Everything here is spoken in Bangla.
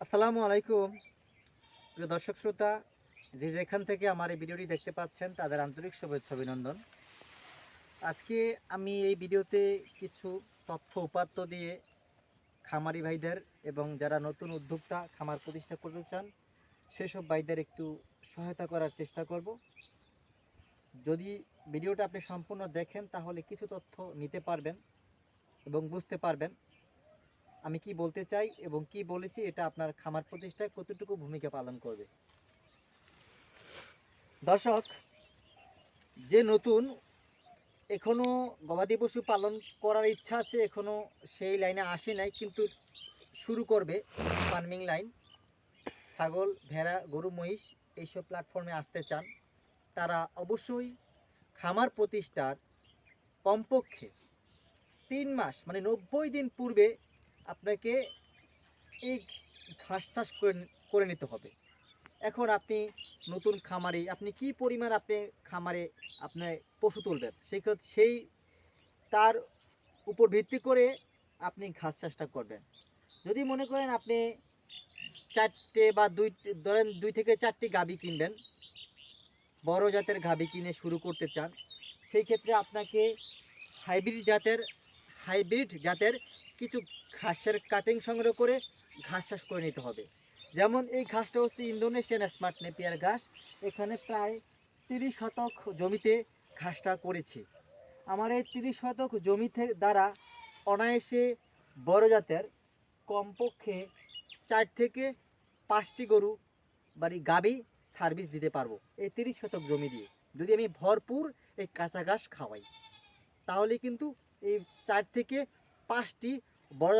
আসসালামু আলাইকুম। প্রিয় দর্শক শ্রোতা, যে যেখান থেকে আমার এই ভিডিওটি দেখতে পাচ্ছেন, তাদের আন্তরিক শুভেচ্ছা অভিনন্দন। আজকে আমি এই ভিডিওতে কিছু তথ্য উপাত্ত দিয়ে খামারি ভাইদের এবং যারা নতুন উদ্যোক্তা খামার প্রতিষ্ঠা করতে চান, সেসব ভাইদের একটু সহায়তা করার চেষ্টা করব। যদি ভিডিওটা আপনি সম্পূর্ণ দেখেন, তাহলে কিছু তথ্য নিতে পারবেন এবং বুঝতে পারবেন। আমি কি বলতে চাই এবং কি বলেছি এটা আপনার খামার প্রতিষ্ঠায় কতটুকু ভূমিকা পালন করবে? দর্শক, যে নতুন, এখনও গবাদি পশু পালন করার ইচ্ছা আছে, এখনও সেই লাইনে আসে নাই, কিন্তু শুরু করবে ফার্মিং লাইন ছাগল, ভেড়া, গরু, মহিষ এইসব প্ল্যাটফর্মে আসতে চান। তারা অবশ্যই খামার প্রতিষ্ঠার কমপক্ষে তিন মাস মানে নব্বই দিন পূর্বে আপনাকে এই ঘাস চাষ করে নিতে হবে। এখন আপনি নতুন খামারে, আপনি কি পরিমাণ আপনি খামারে আপনার পশু তুলবেন? সেই সেই তার উপর ভিত্তি করে আপনি ঘাস চাষটা করবেন। যদি মনে করেন আপনি চারটে বা দুই ধরেন দুই থেকে চারটি গাবি কিনবেন, বড় জাতের গাবি কিনে শুরু করতে চান, সেই ক্ষেত্রে আপনাকে হাইব্রিড জাতের হাইব্রিড জাতের কিছু ঘাসের কাটিং সংগ্রহ করে ঘাস চাষ করে নিতে হবে। যেমন এই ঘাসটা হচ্ছে ইন্দোনেশিয়ান স্মার্ট নেপিয়ার ঘাস। এখানে প্রায় তিরিশ শতক জমিতে ঘাসটা করেছি। আমার এই তিরিশ শতক জমিতে দ্বারা অনায়াসে বড় জাতের কমপক্ষে চার থেকে পাঁচটি গরু বাড়ি গাবি সার্ভিস দিতে পারব এই তিরিশ শতক জমি দিয়ে। যদি আমি ভরপুর এই কাঁচা ঘাস খাওয়াই, তাহলে কিন্তু এই চার থেকে পাঁচটি বড়